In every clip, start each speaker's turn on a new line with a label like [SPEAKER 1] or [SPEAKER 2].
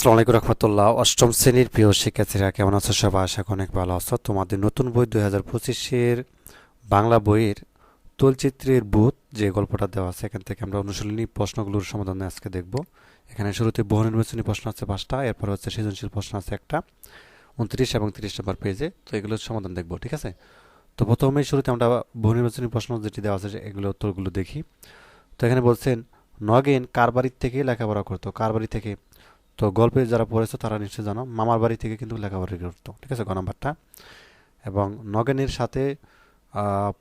[SPEAKER 1] আসসালামু আলাইকুম রহমতুল্লাহ। অষ্টম শ্রেণির প্রিয় শিক্ষার্থীরা, কেমন আছো? সবাই আশা অনেক ভালো আছো। তোমাদের নতুন বই দুই হাজার পঁচিশের বাংলা বইয়ের তলচিত্রের বুথ যে গল্পটা দেওয়া আছে, এখান থেকে আমরা অনুশীলনী প্রশ্নগুলোর সমাধান আজকে দেখব। এখানে শুরুতে বহু নির্বাচনী প্রশ্ন আছে পাঁচটা, এরপর হচ্ছে সৃজনশীল প্রশ্ন আছে একটা, উনত্রিশ এবং তিরিশ নম্বর পেজে। তো এগুলোর সমাধান দেখব, ঠিক আছে? তো প্রথমেই শুরুতে আমরা বহু নির্বাচনী প্রশ্ন যেটি দেওয়া আছে, এগুলো উত্তরগুলো দেখি। তো এখানে বলছেন, নগেন কার বাড়ির থেকে লেখাপড়া করতো? কার বাড়ি থেকে? তো গল্পে যারা পড়েছো তারা নিশ্চয়ই জানো, মামার বাড়ি থেকে কিন্তু লেখাপড়া করতো, ঠিক আছে গ নাম্বারটা এবং নগেনের সাথে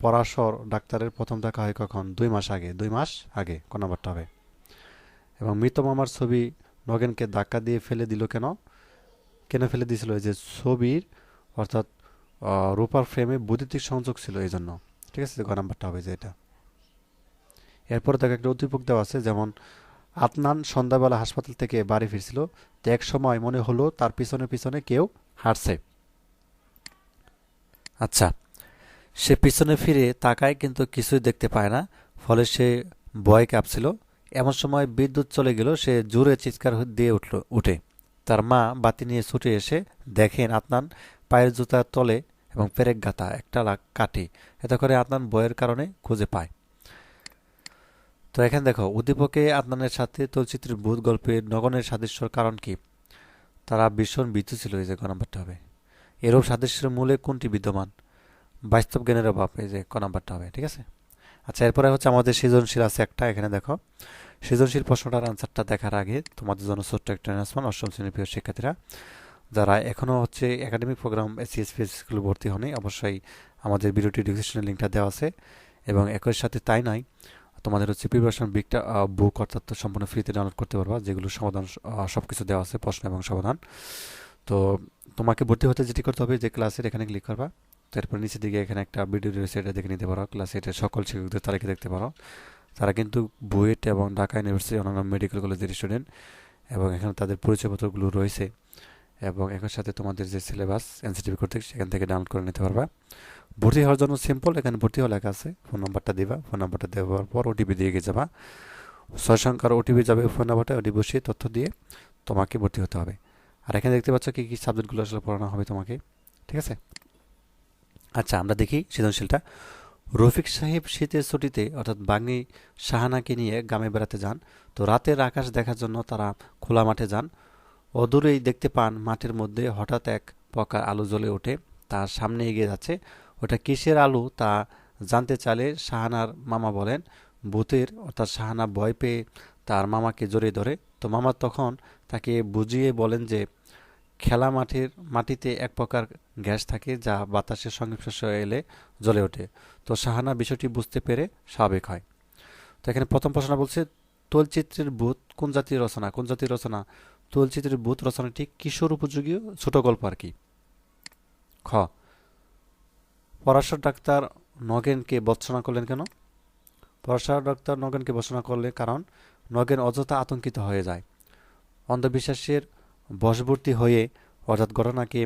[SPEAKER 1] পরাশর ডাক্তারের প্রথম দেখা হয় কখন? দুই মাস আগে, দুই মাস আগে ক নাম্বারটা হবে। এবং মৃত মামার ছবি নগেনকে ধাক্কা দিয়ে ফেলে দিল কেন? কেন ফেলে দিয়েছিল? যে ছবির, অর্থাৎ রূপার ফ্রেমে বৈদ্যুতিক সংযোগ ছিল এই জন্য ঠিক আছে গ নাম্বারটা হবে যে এটা। এরপরে দেখো একটা উদ্দীপক দেওয়া আছে, যেমন আদনান সন্ধ্যাবেলা হাসপাতাল থেকে বাড়ি ফিরছিল। তো এক সময় মনে হলো তার পিছনে পিছনে কেউ হাঁটছে। আচ্ছা সে পিছনে ফিরে তাকায় কিন্তু কিছুই দেখতে পায় না। ফলে সে ভয় কাঁপছিল। এমন সময় বিদ্যুৎ চলে গেল, সে জোরে চিৎকার দিয়ে উঠল, উঠে। তার মা বাতি নিয়ে ছুটে এসে দেখেন আদনান পায়ের জুতার তলে এবং পেরেক গাতা একটা কাঠি। এতে করে আদনান বয়ের কারণে খুঁজে পায়। তো এখানে দেখো, উদ্দীপকে আদনানের সাথে চলচ্চিত্রের ভূত গল্পের নগণের সাদৃশ্যর কারণ কি? তারা ভীষণ ভীতু ছিল এই যে ক নাম্বারটা হবে। এরূপ সাদৃশ্যের মূলে কোনটি বিদ্যমান? বাস্তব জ্ঞানের অভাব এই যে ক নাম্বারটা হবে, ঠিক আছে? আচ্ছা এরপরে হচ্ছে আমাদের সৃজনশীল আছে একটা, এখানে দেখো। সৃজনশীল প্রশ্নটার আনসারটা দেখার আগে তোমাদের জন্য ছোট্ট একটা অ্যানাউন্সমেন্ট অষ্টম শ্রেণির প্রিয় শিক্ষার্থীরা। যারা এখনও হচ্ছে একাডেমিক প্রোগ্রাম এসিএসপি স্কুলে ভর্তি হয়নি অবশ্যই আমাদের ভিডিওটি ডিসক্রিপশনের লিঙ্কটা দেওয়া আছে। এবং একই সাথে তাই নয় তোমাদের হচ্ছে প্রিপারেশন বিকটা বুক অর্থাৎ সম্পূর্ণ ফ্রিতে ডাউনলোড করতে পারবা, যেগুলো সমাধান সব কিছু দেওয়া আছে, প্রশ্ন এবং সমাধান। তো তোমাকে ভর্তি হতে যেটি করতে হবে যে ক্লাসের এখানে ক্লিক করবা, তারপর নিচের দিকে এখানে একটা ভিডিও রয়েছে, এটা দেখে নিতে পারো। ক্লাস এটা সকল শিক্ষকদের তালিকা দেখতে পারো। তারা কিন্তু বুয়েট এবং ঢাকা ইউনিভার্সিটি অন্যান্য মেডিকেল কলেজের স্টুডেন্ট এবং এখানে তাদের পরিচয়পত্রগুলো রয়েছে। এবং একই সাথে তোমাদের যে সিলেবাস এনসিটিভি কর্তৃক সেখান থেকে ডাউনলোড করে নিতে পারবা। ভর্তি হওয়ার জন্য সিম্পল এখানে ভর্তি হওয়া লেখা আছে ফোন নাম্বারটা দিবা ফোন নাম্বারটা দেওয়ার পর ওটিপি দিয়ে গিয়ে যাবা। ছয় সংখ্যার ওটিপি যাবে ফোন নাম্বারটা ওটি বসিয়ে তথ্য দিয়ে তোমাকে ভর্তি হতে হবে। আর এখানে দেখতে পাচ্ছ কি কি সাবজেক্টগুলো আসলে পড়ানো হবে তোমাকে, ঠিক আছে? আচ্ছা আমরা দেখি সৃজনশীলটা। রফিক সাহেব শীতের ছুটিতে, অর্থাৎ বাঙি শাহানাকে নিয়ে গ্রামে বেড়াতে যান। তো রাতের আকাশ দেখার জন্য তারা খোলা মাঠে যান। অদূরেই দেখতে পান মাঠের মধ্যে হঠাৎ এক প্রকার আলো জ্বলে ওঠে তার সামনে এগিয়ে যাচ্ছে। ওটা কিসের আলো তা জানতে চাইলে শাহানার মামা বলেন। ভূতের, অর্থাৎ শাহানা ভয় পেয়ে তার মামাকে জড়িয়ে ধরে। তো মামা তখন তাকে বুঝিয়ে বলেন যে, খেলা মাঠের মাটিতে এক প্রকার গ্যাস থাকে যা বাতাসের সংস্পর্শ এলে জ্বলে ওঠে। তো শাহানা বিষয়টি বুঝতে পেরে স্বাভাবিক হয়। তো এখানে প্রথম প্রশ্ন বলছে, তলচিত্রের ভূত কোন জাতির রচনা? কোন জাতির রচনা? তলচিত্রের ভূত রচনাটি কিশোর উপযোগী ছোট গল্প আর কি। খ। পরাশর ডাক্তার নগেনকে বৎসনা করলেন কেন? পরাশর ডাক্তার নগেনকে বৎসনা করলে কারণ, নগেন অযথা আতঙ্কিত হয়ে যায়। অন্ধবিশ্বাসের বশবর্তী হয়ে অর্থাৎ ঘটনাকে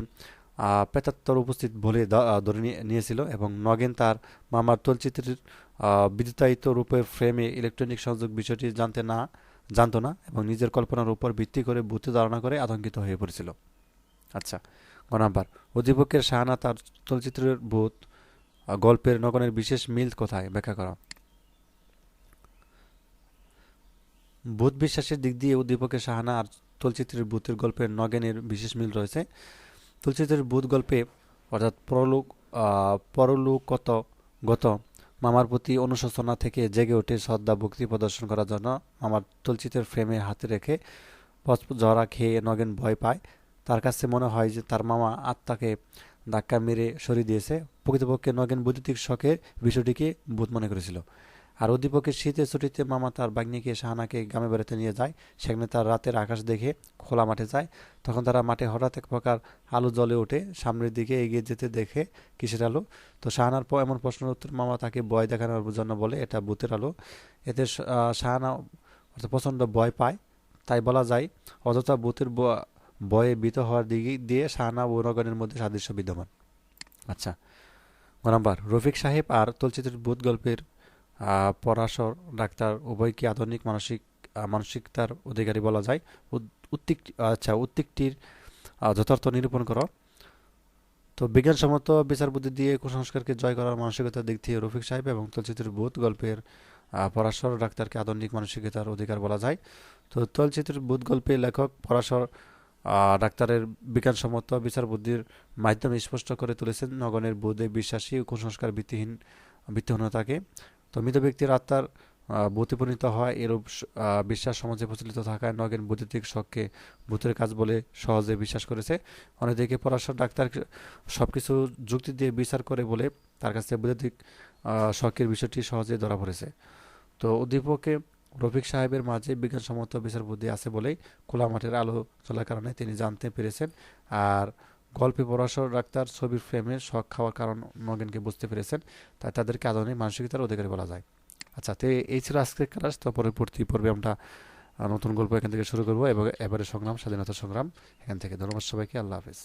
[SPEAKER 1] প্রেতাত্তর উপস্থিত বলে ধরে নিয়েছিল এবং নগেন তার মামার তলচিত্রের বিদ্যুতায়িত রূপের ফ্রেমে ইলেকট্রনিক সংযোগ বিষয়টি জানতে না জানতো না এবং নিজের কল্পনার উপর ভিত্তি করে ভূতে ধারণা করে আতঙ্কিত হয়ে পড়েছিল। আচ্ছা গ নাম্বার। অধিপক্ষের শাহানা তার চলচ্চিত্রের ভূত গল্পের নগনের বিশেষ মিল কোথায়? ব্যাখ্যা করা। ভূত বিশ্বাসের দিক দিয়ে উদ্দীপকের শাহানা আর চলচ্চিত্রের ভূতের গল্পের নগেনের বিশেষ মিল রয়েছে। চলচ্চিত্রের ভূত গল্পে, অর্থাৎ পরলোক পরলোকগত গত মামার প্রতি অনুশোচনা থেকে জেগে ওঠে শ্রদ্ধা ভক্তি প্রদর্শন করার জন্য মামার চলচ্চিত্রের ফ্রেমে হাতে রেখে জরা খেয়ে নগেন ভয় পায়। তার কাছে মনে হয় যে তার মামা আত্মাকে ধাক্কা মেরে সরিয়ে দিয়েছে। প্রকৃতপক্ষে নগেন বৈদ্যুতিক শখের বিষয়টিকে বোধ মনে করেছিল। আর অধিপকের শীতের ছুটিতে মামা তার বাগ্নিকে শাহানাকে গ্রামে বেড়াতে নিয়ে যায়। সেখানে তার রাতের আকাশ দেখে খোলা মাঠে যায়। তখন তারা মাঠে হঠাৎ এক প্রকার আলো জ্বলে ওঠে। সামনের দিকে এগিয়ে যেতে দেখে কিসের আলো? তো শাহানার এমন প্রশ্নের উত্তর মামা তাকে ভয় দেখানোর জন্য বলে, এটা ভূতের আলো। এতে শাহানা অর্থাৎ প্রচণ্ড ভয় পায়। তাই বলা যায়, অযথা ভূতের ভয়ে ভীত হওয়ার দিকে দিয়ে শাহানা ও নগরের মধ্যে সাদৃশ্য বিদ্যমান। আচ্ছা নাম্বার, রফিক সাহেব আর তলচিত্রের ভূত গল্পের পরাশর, ডাক্তার উভয়কে আধুনিক মানসিক মানসিকতার অধিকারী বলা যায়। উত্তিক আচ্ছা উত্তিকটির যথার্থ নিরূপণ করো। তো বিজ্ঞানসম্মত বিচার বুদ্ধি দিয়ে কুসংস্কারকে জয় করার মানসিকতার দিক থেকে রফিক সাহেব এবং তলচিত্রের ভূত গল্পের পরাশর ডাক্তারকে আধুনিক মানসিকতার অধিকার বলা যায়। তো তলচিত্রের ভূত গল্পের লেখক পরাশর ডাক্তারের বিজ্ঞানসম্মত বিচার বুদ্ধির মাধ্যমে স্পষ্ট করে তুলেছেন, নগণের বোধে বিশ্বাসী ও কুসংস্কার ভিত্তিহীন, ভিত্তিহীনতাকে। তো মৃত ব্যক্তির আত্মার ভূতে পরিণত হয়, এরূপ বিশ্বাস সমাজে প্রচলিত থাকায় নগেন বৈদ্যুতিক শখকে ভূতের কাজ বলে সহজে বিশ্বাস করেছে। অন্যদিকে পরাশর ডাক্তার সবকিছু যুক্তি দিয়ে বিচার করে বলে তার কাছে বৈদ্যুতিক শখের বিষয়টি সহজে ধরা পড়েছে। তো উদ্দীপকে রফিক সাহেবের মাঝে বিজ্ঞানসম্মত বিচার বুদ্ধি আছে বলেই খোলা মাঠের আলো চলার কারণে তিনি জানতে পেরেছেন। আর গল্পে পরাশর ডাক্তার ছবির ফ্রেমে শখ খাওয়ার কারণ নগেনকে বুঝতে পেরেছেন, তাই তাদেরকে আধুনিক মানসিকতার অধিকারী বলা যায়। আচ্ছা তো এই ছিল আজকের ক্লাস তো পরবর্তী পর্বে আমরা নতুন গল্প এখান থেকে শুরু করব এবং এবারে সংগ্রাম, স্বাধীনতা সংগ্রাম, এখান থেকে। ধন্যবাদ সবাইকে, আল্লাহ হাফিজ।